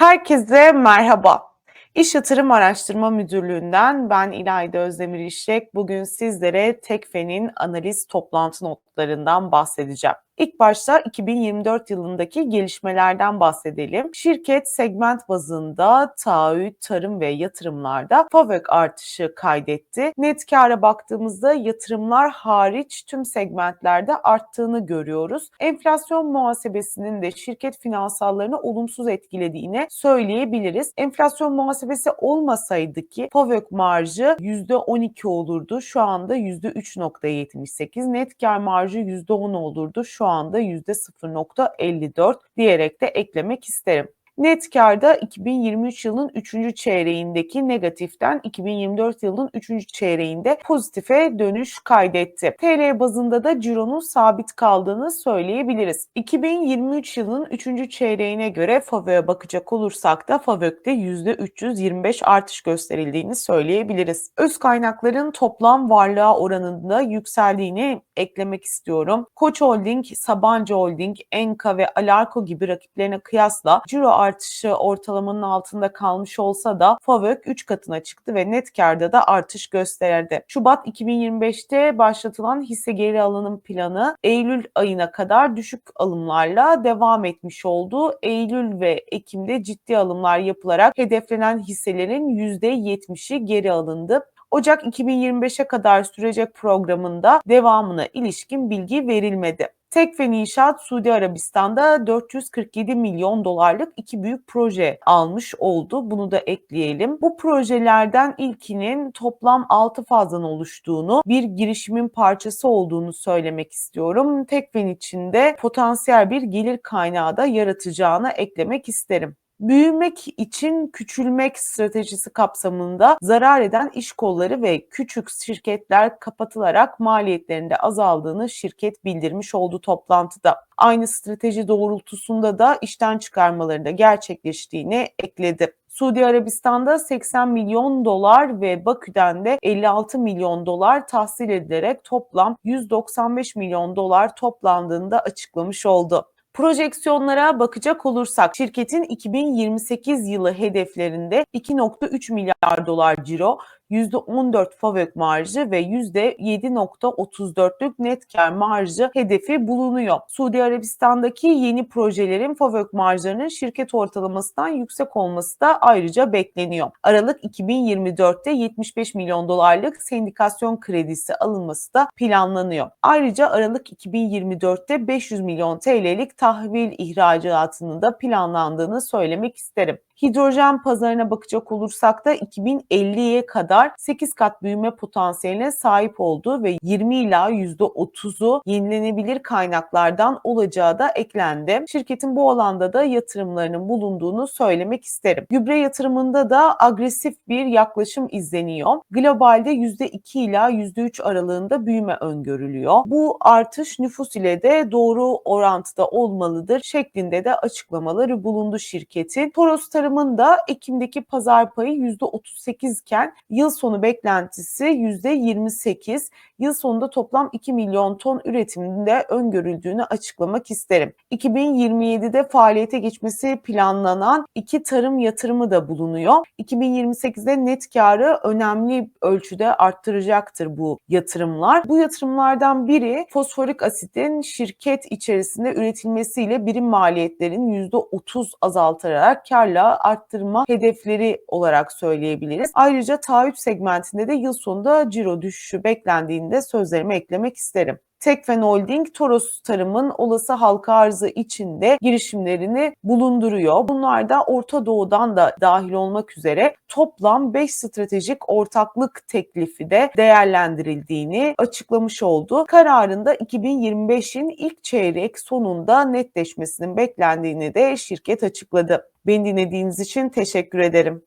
Herkese merhaba. İş Yatırım Araştırma Müdürlüğü'nden ben İlayda Özdemir İşlek. Bugün sizlere Tekfe'nin analiz toplantı notlarından bahsedeceğim. İlk başta 2024 yılındaki gelişmelerden bahsedelim. Şirket segment bazında taahhüt, tarım ve yatırımlarda FAVÖK artışı kaydetti. Net kâra baktığımızda yatırımlar hariç tüm segmentlerde arttığını görüyoruz. Enflasyon muhasebesinin de şirket finansallarını olumsuz etkilediğini söyleyebiliriz. Enflasyon muhasebesi olmasaydı ki FAVÖK marjı %12 olurdu. Şu anda %3.78. Net kar marjı %10 olurdu. Şu anda %0.54 diyerek de eklemek isterim. Net karda 2023 yılın 3. çeyreğindeki negatiften 2024 yılın 3. çeyreğinde pozitife dönüş kaydetti. TL bazında da cironun sabit kaldığını söyleyebiliriz. 2023 yılın 3. çeyreğine göre FAVÖ'ye bakacak olursak da FAVÖK'te %325 artış gösterildiğini söyleyebiliriz. Öz kaynakların toplam varlığa oranında yükseldiğini eklemek istiyorum. Koç Holding, Sabancı Holding, Enka ve Alarko gibi rakiplerine kıyasla ciro artışı ortalamanın altında kalmış olsa da FAVÖK 3 katına çıktı ve net karda da artış gösterdi. Şubat 2025'te başlatılan hisse geri alınım planı Eylül ayına kadar düşük alımlarla devam etmiş oldu. Eylül ve Ekim'de ciddi alımlar yapılarak hedeflenen hisselerin %70'i geri alındı. Ocak 2025'e kadar sürecek programında devamına ilişkin bilgi verilmedi. Tekfen İnşaat Suudi Arabistan'da 447 milyon dolarlık iki büyük proje almış oldu. Bunu da ekleyelim. Bu projelerden ilkinin toplam 6 fazdan oluştuğunu, bir girişimin parçası olduğunu söylemek istiyorum. Tekfen içinde potansiyel bir gelir kaynağı da yaratacağını eklemek isterim. Büyümek için küçülmek stratejisi kapsamında zarar eden iş kolları ve küçük şirketler kapatılarak maliyetlerinde azaldığını şirket bildirmiş oldu toplantıda. Aynı strateji doğrultusunda da işten çıkarmalarında gerçekleştiğini ekledi. Suudi Arabistan'da 80 milyon dolar ve Bakü'den de 56 milyon dolar tahsil edilerek toplam 195 milyon dolar toplandığını da açıklamış oldu. Projeksiyonlara bakacak olursak şirketin 2028 yılı hedeflerinde 2.3 milyar dolar ciro, %14 FAVÖK marjı ve %7.34'lük net kar marjı hedefi bulunuyor. Suudi Arabistan'daki yeni projelerin FAVÖK marjlarının şirket ortalamasından yüksek olması da ayrıca bekleniyor. Aralık 2024'te 75 milyon dolarlık sendikasyon kredisi alınması da planlanıyor. Ayrıca Aralık 2024'te 500 milyon TL'lik tahvil ihracatının da planlandığını söylemek isterim. Hidrojen pazarına bakacak olursak da 2050'ye kadar 8 kat büyüme potansiyeline sahip olduğu ve 20 ila %30'u yenilenebilir kaynaklardan olacağı da eklendi. Şirketin bu alanda da yatırımlarının bulunduğunu söylemek isterim. Gübre yatırımında da agresif bir yaklaşım izleniyor. Globalde %2 ila %3 aralığında büyüme öngörülüyor. Bu artış nüfus ile de doğru orantıda olmalıdır şeklinde de açıklamaları bulundu şirketin. Toros Tarım Tarımın da Ekim'deki pazar payı %38 iken yıl sonu beklentisi %28. Yıl sonunda toplam 2 milyon ton üretiminde öngörüldüğünü açıklamak isterim. 2027'de faaliyete geçmesi planlanan iki tarım yatırımı da bulunuyor. 2028'de net karı önemli ölçüde arttıracaktır bu yatırımlar. Bu yatırımlardan biri fosforik asitin şirket içerisinde üretilmesiyle birim maliyetlerin %30 azaltarak karla arttırma hedefleri olarak söyleyebiliriz. Ayrıca taahhüt segmentinde de yıl sonunda ciro düşüşü beklendiğinde sözlerime eklemek isterim. Tekfen Holding, Toros Tarım'ın olası halka arzı içinde girişimlerini bulunduruyor. Bunlar da Orta Doğu'dan da dahil olmak üzere toplam 5 stratejik ortaklık teklifi de değerlendirildiğini açıklamış oldu. Kararında 2025'in ilk çeyrek sonunda netleşmesinin beklendiğini de şirket açıkladı. Beni dinlediğiniz için teşekkür ederim.